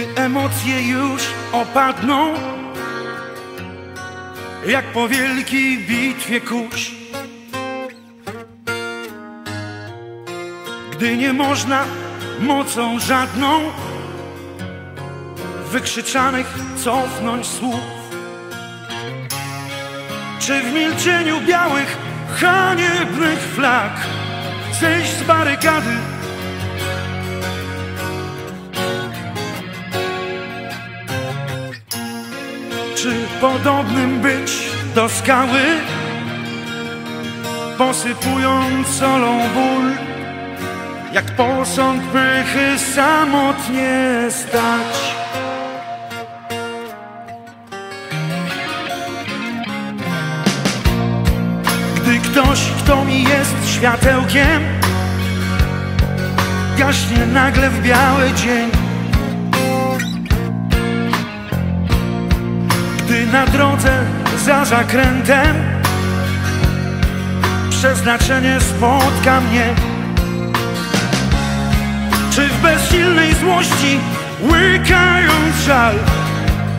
Gdy emocje już opadną Jak po wielkiej bitwie kurz. Gdy nie można mocą żadną Wykrzyczanych cofnąć słów. Czy w milczeniu białych, haniebnych flag Zejść z barykady Czy podobnym być do skały, posypując solą ból, jak posąg pychy samotnie stać? Gdy ktoś, kto mi jest światełkiem, gaśnie nagle w biały dzień. Gdy na drodze za zakrętem Przeznaczenie spotka mnie. Czy w bezsilnej złości łykając żal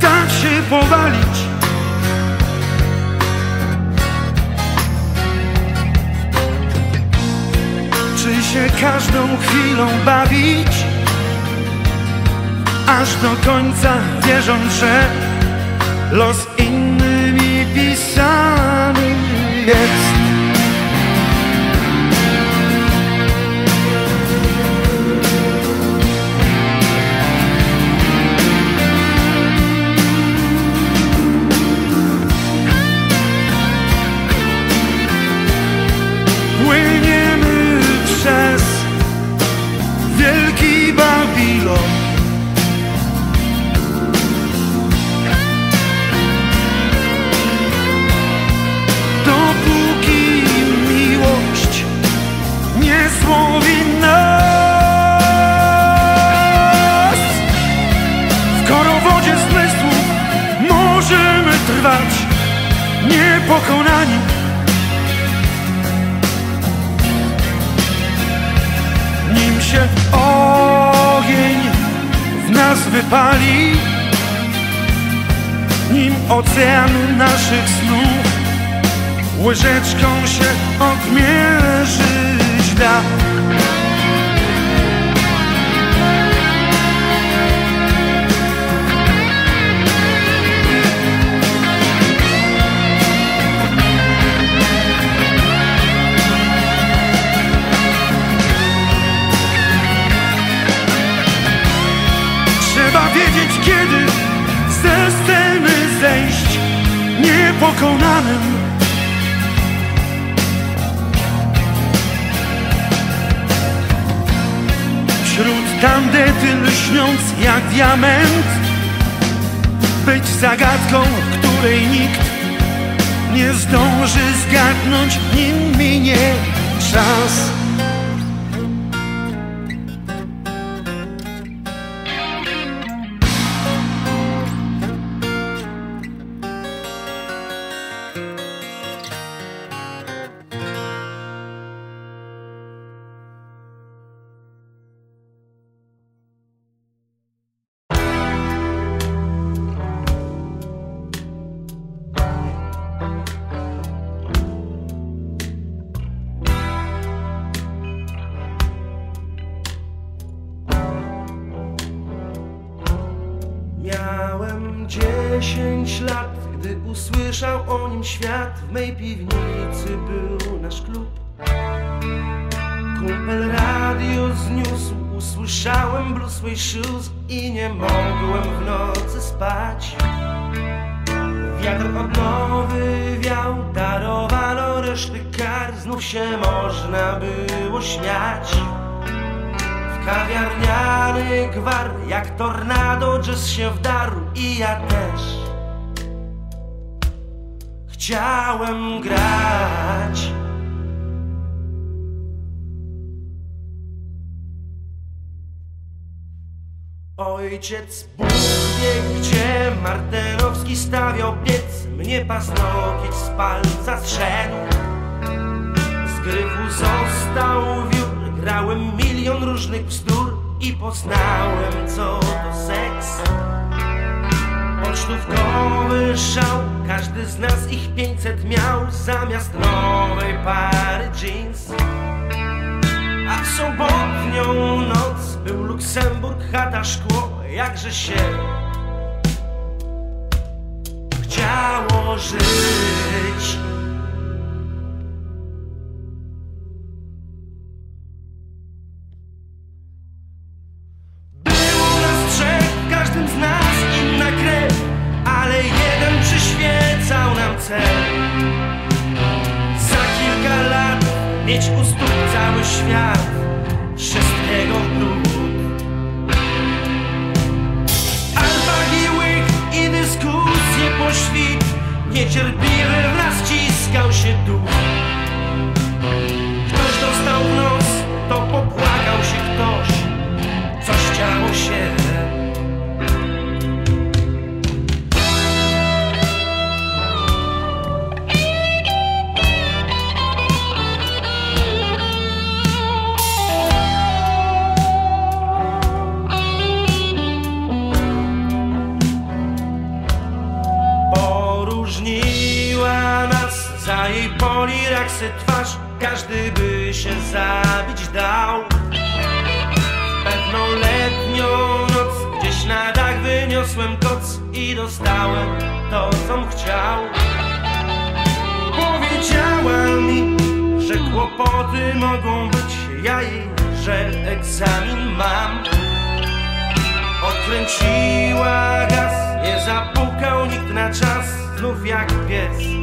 Tak się powalić? Czy się każdą chwilą bawić? Aż do końca wierząc, że los innymi pisany jest. Niepokonani. Nim się ogień w nas wypali, nim ocean naszych snów łyżeczką się odmierzyć da. Tandety lśniąc jak diament. Być zagadką, której nikt nie zdąży zgadnąć Nim minie czas Dziesięć lat, gdy usłyszał o nim świat. W mej piwnicy był nasz klub. Kumpel radio zniósł, usłyszałem Blue Shoes i nie mogłem w nocy spać. Wiatr odnowy wiał, darowano reszty kar, znów się można było śmiać. Kawiarniany gwar, jak tornado jazz się wdarł i ja też chciałem grać. Ojciec Bóg wie, gdzie Martenowski stawiał piec, mnie pasnokieć z palca zszedł. Z gryfu został Wybrałem milion różnych bzdur i poznałem co to seks. Pocztówkowy szał, każdy z nas ich 500 miał Zamiast nowej pary jeans. A w sobotnią noc był Luksemburg, chata, szkło Jakże się chciało żyć. Za kilka lat mieć u stóp cały świat Wszystkiego brud Alba łyk i dyskusje po świt. Niecierpliwy nas ciskał się duch. Ktoś dostał w nos, to popłakał się ktoś. Coś działo się poliraksy twarz Każdy by się zabić dał. Pewną letnią noc Gdzieś na dach wyniosłem koc I dostałem to, com chciał. Powiedziała mi, że kłopoty mogą być Ja jej, że egzamin mam. Odkręciła gaz, nie zapukał nikt na czas Znów jak pies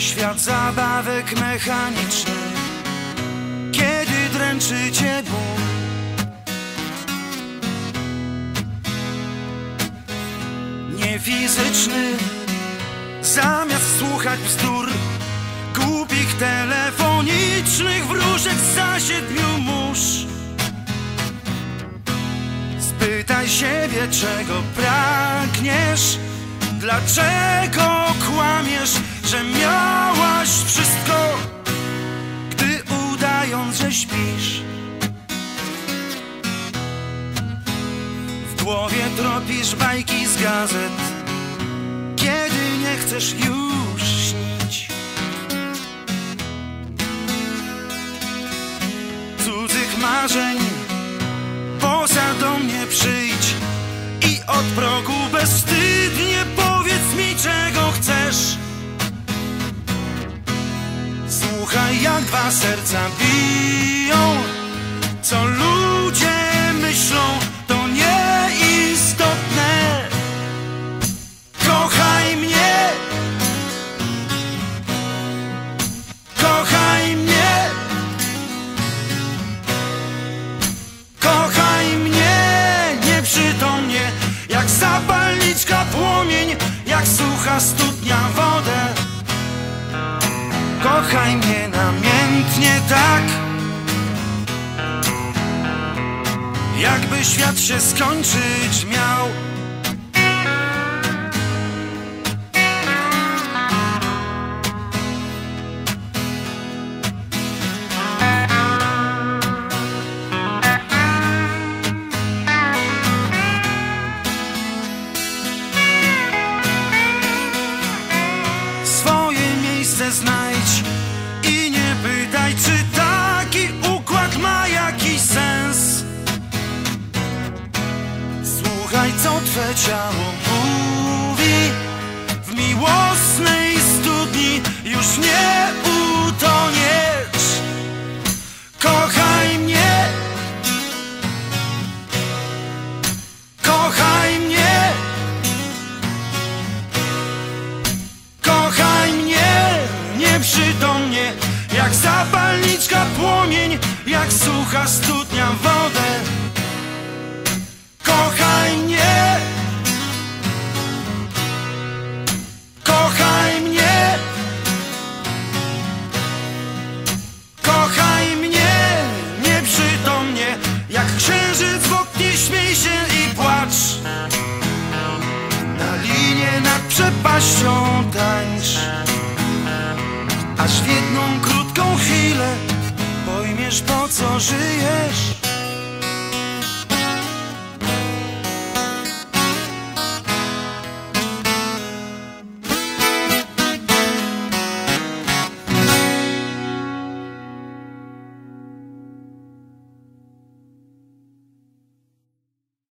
Świat zabawek mechanicznych Kiedy dręczy cię ból. Nie fizyczny Zamiast słuchać bzdur Głupich telefonicznych wróżek za siedmiu mórz. Spytaj siebie, czego pragniesz Dlaczego kłamiesz, że miałaś wszystko Gdy udając, że śpisz. W głowie tropisz bajki z gazet. Kiedy nie chcesz już Serca biją. Co ludzie myślą to nieistotne. Kochaj mnie. Kochaj mnie. Kochaj mnie. Nieprzytomnie Jak zapalniczka płomień Jak sucha studnia wodę. Kochaj mnie nic nie tak. Jakby świat się skończyć miał. Aż w jedną krótką chwilę Pojmiesz po co żyjesz